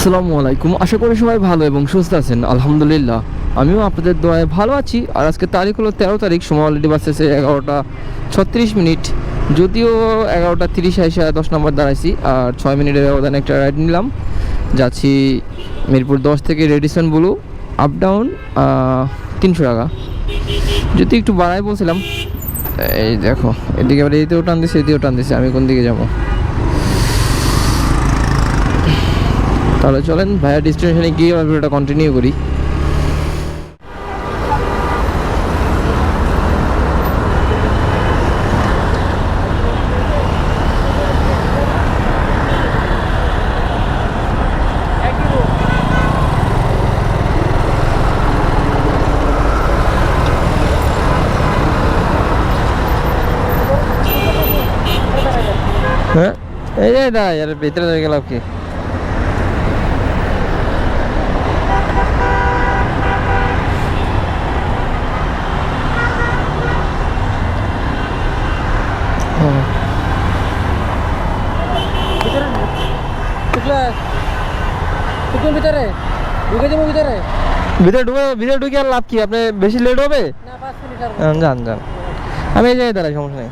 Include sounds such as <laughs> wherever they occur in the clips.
আসসালামু আলাইকুম। আশা করি সবাই ভালো এবং সুস্থ আছেন। আলহামদুলিল্লাহ, আমিও আপনাদের দোয়ায় ভালো আছি। আর আজকে তারিখ হলো তেরো তারিখ, সময় অলরেডি বাজতেছে এগারোটা ছত্রিশ মিনিট। যদিও এগারোটা তিরিশ আইসা দশ নম্বর দাঁড়াইছি, আর ছয় মিনিটের ব্যবধানে একটা রাইড নিলাম। যাচ্ছি মিরপুর দশ থেকে রেডিসন ব্লু আপ ডাউন তিনশো টাকা। যদি একটু বাড়াই বলছিলাম, এই দেখো, এদিকে আবার এদিকেও টান দিছে, এদিকেও টান দিছে, আমি কোন দিকে যাব? তাহলে চলেন, ভাইয়া ডেস্টিনেশনে গিয়ে আমরা ভিডিওটা কন্টিনিউ করি। হ্যাঁ? এই দা ইয়ার ভিতরে গেলাম কি হ্যাঁ ভিতরে ঢুকলে ঢুকুন ভিতরে? ঢুকে যাব ভিতরে? ভিতরে ঢুকে ভিতরে ঢুকে আর লাভ কি? আপনি বেশি লেট হবে? যান যান। আমি এই জায়গায় দাঁড়াই সমস্যা নেই।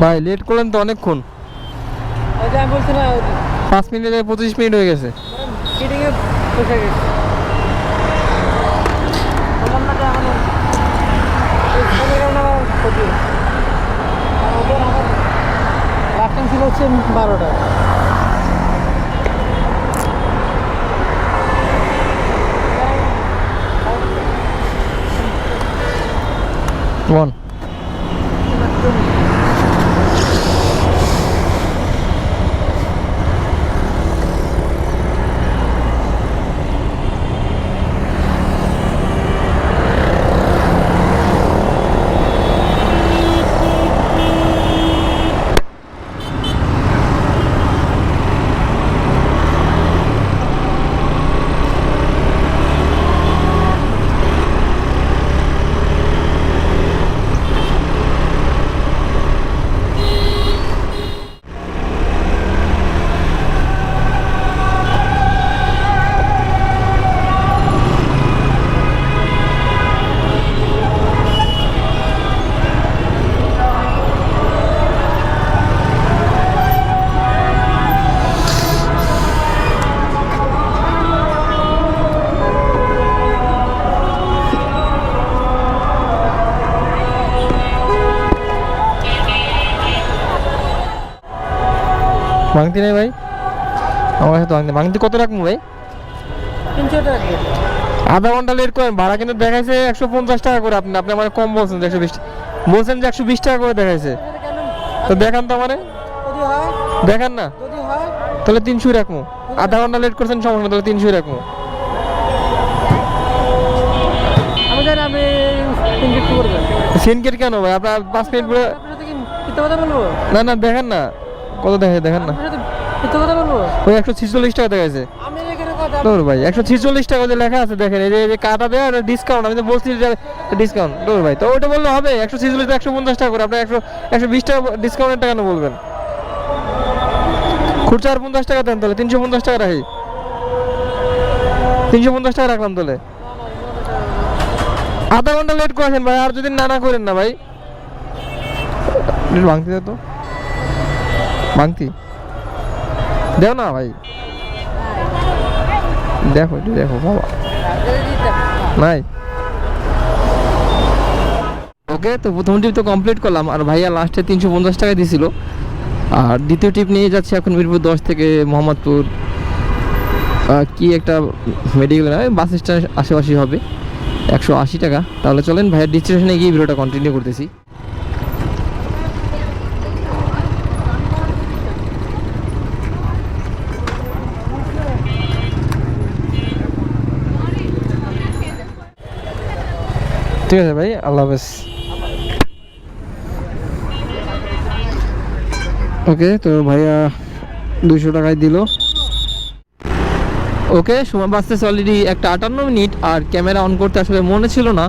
ভাই লেট করলেন তো অনেকক্ষণ। আমি বলছি না পাঁচ মিনিটে পঁচিশ মিনিট হয়ে গেছে। পয়সা গেছে। বললাম ভাঙতি নেই ভাই? আমার কাছে তো ভাঙতি ভাঙতি কত রাখব ভাই? তিনশো টাকা আধা ঘণ্টা লেট করেন। ভাড়া কিন্তু দেখাইছে একশো পঞ্চাশ টাকা করে। আপনি আপনি আমার কম বলছেন একশো বিশ বলছেন যে একশো বিশ টাকা করে দেখাইছে। তো দেখান তো মানে দেখান না। তাহলে তিনশোই রাখব। আধা ঘণ্টা লেট করছেন সমস্যা তাহলে তিনশোই রাখব। সিনকেট কেন ভাই? আপনার পাঁচ মিনিট পরে আপনার সাথে কি মিথ্যা কথা বলব? না না দেখেন না। কত দেখে দেখেন না। আপনার ওই একশো ছিচল্লিশ টাকা দেখাইছে তোর ভাই একশো ছিচল্লিশ টাকা লেখা আছে দেখেন এই যে কাটা দেয় ডিসকাউন্ট আমি তো বলছি ডিসকাউন্ট তোর ভাই। তো ওইটা বললে হবে একশো ছিচল্লিশ একশো পঞ্চাশ টাকা করে আপনি একশো একশো বিশ টাকা ডিসকাউন্টের টাকা কেন বলবেন। খুচরা আর পঞ্চাশ টাকা দেন তাহলে তিনশো পঞ্চাশ টাকা রাখি। তিনশো পঞ্চাশ টাকা রাখলাম তাহলে। আধা ঘণ্টা লেট করেছেন ভাই আর যদি না না করেন না ভাই। ভাঙতি তো। ভাঙতি দেও না ভাই। দেখো একটু দেখো, বাবা। নাই। ওকে, তো প্রথম ট্রিপ তো কমপ্লিট করলাম, আর ভাইয়া লাস্টে তিনশো পঞ্চাশ টাকা দিয়েছিল আর দ্বিতীয় ট্রিপ নিয়ে যাচ্ছে এখন মিরপুর দশ থেকে মোহাম্মদপুর। কি একটা মেডিকেল বাস স্ট্যান্ড আশেপাশে হবে। একশো আশি টাকা। তাহলে চলেন, ভাইয়ের ডিস্টিনেশনে গিয়ে ভিডিওটা কন্টিনিউ করতেছি। ঠিক আছে ভাই, আল্লাহ হাফেজ। ওকে, তো ভাইয়া দুইশো টাকায় দিল। ওকে সময় বাঁচতেছে অলরেডি একটা আটান্ন মিনিট, আর ক্যামেরা অন করতে আসলে মনে ছিল না।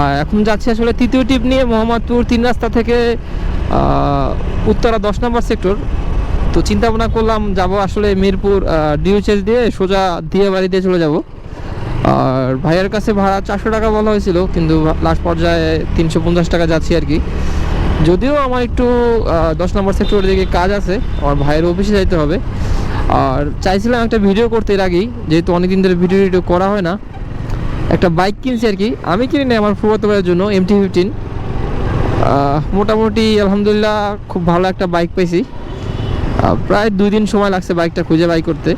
আর এখন যাচ্ছি আসলে তৃতীয় টিপ নিয়ে মোহাম্মদপুর তিন রাস্তা থেকে উত্তরা দশ নম্বর সেক্টর তো চিন্তা ভাবনা করলাম, যাব আসলে মিরপুর ডিউচেস দিয়ে সোজা দিয়ে বাড়ি দিয়ে চলে যাব। আর ভাইয়ের কাছে ভাড়া চারশো টাকা বলা হয়েছিল, কিন্তু লাস্ট পর্যায়ে তিনশো পঞ্চাশ টাকা যাচ্ছি আর কি। যদিও আমার একটু দশ নম্বর সেক্টরের দিকে কাজ আছে, আমার ভাইয়ের অফিসে যাইতে হবে। আর চাইছিলাম একটা ভিডিও করতে এর আগেই, যেহেতু অনেকদিন ধরে ভিডিও টিডিও করা হয় না, একটা বাইক কিনছি আর কি। আমি কিনি না আমার ফুফাতো ভাইয়ের জন্য এমটি ফিফটিন মোটামুটি আলহামদুলিল্লাহ খুব ভালো একটা বাইক পেয়েছি প্রায় দুই দিন সময় লাগছে বাইকটা খুঁজে বাই করতে।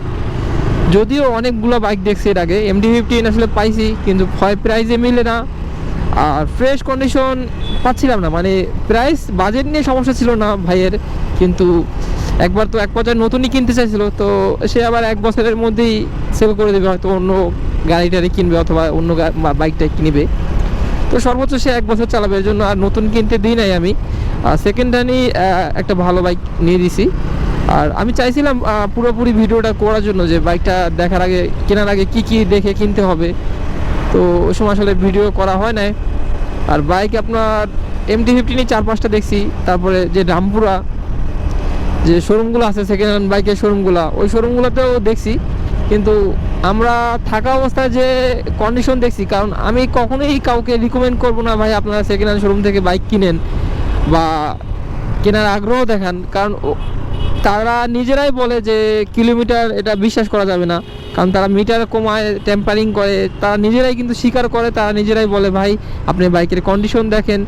যদিও অনেকগুলো বাইক দেখছি এর আগে এমডি ফিফটিন আসলে পাইছি, কিন্তু হয় প্রাইজে মিলে না। আর ফ্রেশ কন্ডিশন পাচ্ছিলাম না মানে প্রাইস বাজেট নিয়ে সমস্যা ছিল না ভাইয়ের, কিন্তু একবার তো এক পর্যায়ে নতুনই কিনতে চাইছিল, তো সে আবার এক বছরের মধ্যেই সেল করে দেবে, হয়তো অন্য গাড়িটারি কিনবে অথবা অন্য বাইকটা কিনবে। তো সর্বোচ্চ সে এক বছর চালাবে, এর জন্য আর নতুন কিনতে দিই নাই আমি। সেকেন্ড হ্যান্ডই একটা ভালো বাইক নিয়ে দিছি। আর আমি চাইছিলাম পুরোপুরি ভিডিওটা করার জন্য যে বাইকটা দেখার আগে, কেনার আগে কি কি দেখে কিনতে হবে। তো ওই সময় আসলে ভিডিও করা হয় নাই। আর বাইক আপনার এমটি ফিফটিনই চার পাঁচটা দেখছি, তারপরে যে রামপুরা, যে শোরুমগুলো আছে সেকেন্ড হ্যান্ড বাইকের শোরুমগুলো ওই শোরুমগুলোতেও দেখছি। কিন্তু আমরা থাকা অবস্থায় যে কন্ডিশন দেখছি, কারণ আমি কখনোই কাউকে রিকমেন্ড করব না, ভাই, আপনারা সেকেন্ড হ্যান্ড শোরুম থেকে বাইক কিনেন বা কেনার আগ্রহ দেখান। কারণ তারা নিজেরাই বলে যে কিলোমিটার এটা বিশ্বাস করা যাবে না। কারণ তারা মিটার কমায় টেম্পারিং করে, তারা নিজেরাই কিন্তু স্বীকার করে, তারা নিজেরাই বলে, ভাই, আপনি বাইকের কন্ডিশন দেখেন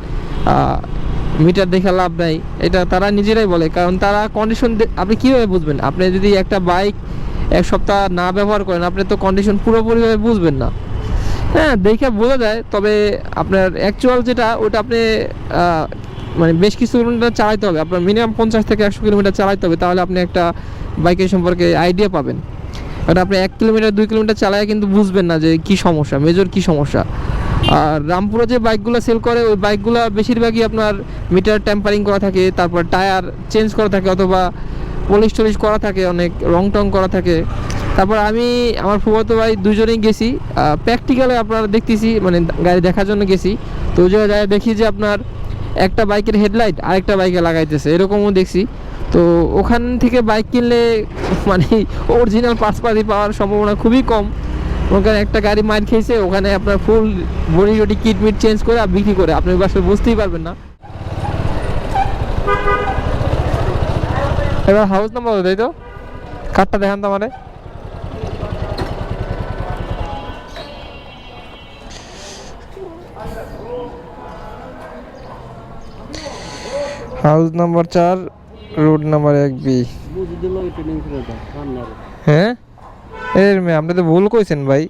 মিটার দেখে লাভ নাই। এটা তারা নিজেরাই বলে, কারণ তারা কন্ডিশন আপনি কীভাবে বুঝবেন? আপনি যদি একটা বাইক এক সপ্তাহ না ব্যবহার করেন, আপনি তো কন্ডিশন পুরোপুরিভাবে বুঝবেন না। হ্যাঁ দেখে বোঝা যায়, তবে আপনার অ্যাকচুয়াল যেটা, ওটা আপনি মানে বেশ কিছু কিলোমিটার চালাইতে হবে। আপনার মিনিমাম পঞ্চাশ থেকে একশো কিলোমিটার চালাইতে হবে, তাহলে আপনি একটা বাইকের সম্পর্কে আইডিয়া পাবেন। কারণ আপনি এক কিলোমিটার, দুই কিলোমিটার চালায় কিন্তু বুঝবেন না যে কি সমস্যা মেজর কি সমস্যা। আর রামপুরে যে বাইকগুলো সেল করে, ওই বাইকগুলো বেশিরভাগই আপনার মিটার ট্যাম্পারিং করা থাকে, তারপর টায়ার চেঞ্জ করা থাকে অথবা পলিশ টলিশ করা থাকে, অনেক রং টং করা থাকে। তারপর আমি, আমার ফুফাতো ভাই দুজনেই গেছি। প্র্যাকটিক্যালে আপনারা দেখতেছি মানে গাড়ি দেখার জন্য গেছি। তো ওই জায়গায় দেখি যে আপনার একটা বাইকের হেডলাইট আরেকটা বাইকে লাগাইতেছে, এরকমও দেখছি। তো ওখান থেকে বাইক কিনলে <laughs> মানে অরিজিনাল পার্টসপাতি পাওয়ার সম্ভাবনা খুবই কম। ওখানে একটা গাড়ি মার খেয়েছে, ওখানে আপনার ফুল বডি টডি কিট মিট চেঞ্জ করে বিক্রি করে। আপনি আসলে বুঝতেই পারবেন না। এবার হাউস নাম্বার তাই তো? কার্ডটা দেখান তো মানে হাউস নাম্বার চার, রোড নাম্বার এক বি। হ্যাঁ? এর মেয়ে, আপনি তো ভুল কইছেন ভাই।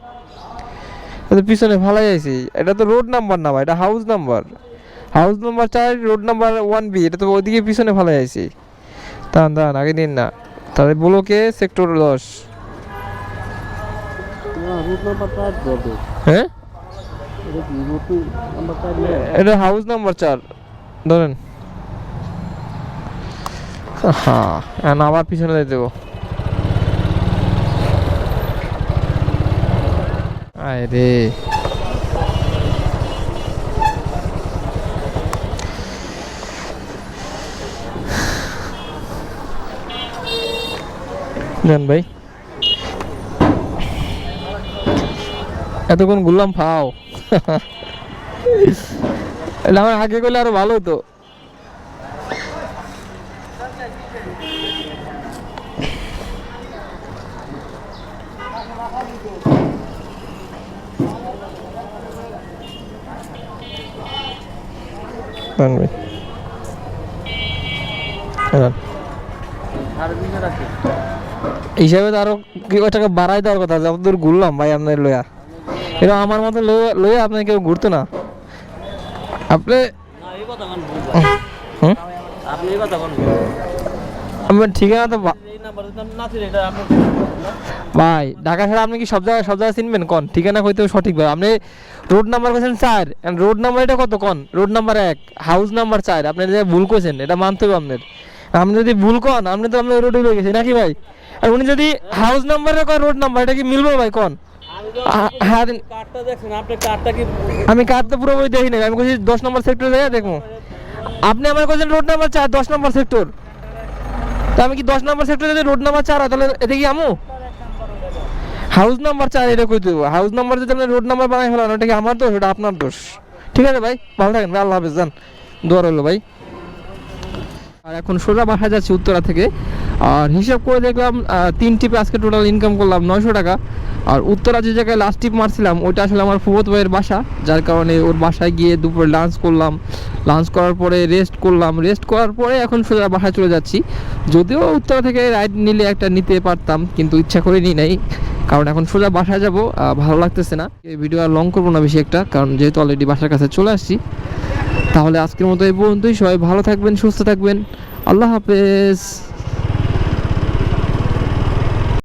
এটা পিছনে ভালাই আইছি। এটা তো রোড নাম্বার না ভাই, এটা হাউস নাম্বার। হাউস নাম্বার চার, রোড নাম্বার ওয়ান বি, এটা তো ওইদিকে পিছনে ভালাই আইছি। দাঁড়ান দাঁড়ান, আগে দিন না। তাহলে ব্লকে সেক্টর দশ। হ্যাঁ? এটা হাউস নাম্বার চার, ধরেন। হ্যাঁ আবার পিছনে দিয়ে দেবো রে। ভাই। এতক্ষণ ঘুরলাম ফাও। এটা আমার আগে করলে আরও ভালো হতো। দাঁড়ান ভাই। রাখি এই হিসাবে তো আরও কি কয় টাকা বাড়াই দেওয়ার কথা যত দূর ঘুরলাম ভাই আপনার লইয়া। এটা আমার মতো লইয়া আপনার কেউ ঘুরতো না। আপনি না এই কথা কোন হুম? আপনি এই কথা কোন আমার ঠিকানা তো ভাই ঢাকা ছাড়া আপনি কি সব জায়গায় সব জায়গায় চিনবেন? কোন ঠিকানা কইতেও সঠিক ভাই। আপনি রোড নাম্বার কইছেন চার। রোড নাম্বার এটা কত কোন? রোড নাম্বার এক হাউস নাম্বার চার। আপনি যে ভুল কইছেন এটা মানতে হবে আপনার। আপনি যদি ভুল কন আপনি তো আপনি রোডে রয়ে গেছে নাকি ভাই? আর উনি যদি হাউস নাম্বারে কয় রোড নাম্বার এটা কি মিলবো ভাই কোন? হ্যাঁ কার্ডটা কার্ডটা আমি কার তো পুরো বই দেখি না আমি বলছি দশ নম্বর সেক্টর দেখে দেখব। আপনি আমার কাছেন রোড নাম্বার চার দশ নম্বর সেক্টর। তা আমি কি দশ নম্বর সেক্টরে যদি রোড নাম্বার চার হয়, তাহলে এতে কি আমু? হাউস নাম্বার চার এটা কই দেবো? হাউস নাম্বার যদি আপনি রোড নাম্বার বানাই ফেলান ওটা কি আমার দোষ? ওটা আপনার দোষ। ঠিক আছে ভাই ভালো থাকেন ভাই আল্লাহ হাফেজ যান। দোয়া রইল ভাই। আর এখন সোজা বাসা যাচ্ছি উত্তরা থেকে। আর হিসাব করে দেখলাম তিন টিপে আজকে টোটাল ইনকাম করলাম নয়শো টাকা। আর উত্তরা যে জায়গায় লাস্ট টিপ মারছিলাম, ওইটা আসলে আমার ফুবত ভাইয়ের বাসা, যার কারণে ওর বাসায় গিয়ে দুপুরে লাঞ্চ করলাম। লাঞ্চ করার পরে রেস্ট করলাম। রেস্ট করার পরে এখন সোজা বাসায় চলে যাচ্ছি। যদিও উত্তরা থেকে রাইড নিলে একটা নিতে পারতাম, কিন্তু ইচ্ছা করে নিই নাই। কারণ এখন সোজা বাসায় যাব ভালো লাগতেছে না। এই ভিডিও আর লং করব না বেশি একটা, কারণ যেহেতু অলরেডি বাসার কাছে চলে আসছি। তাহলে আজকের মতো এই পর্যন্তই। সবাই ভালো থাকবেন, সুস্থ থাকবেন। আল্লাহ হাফেজ।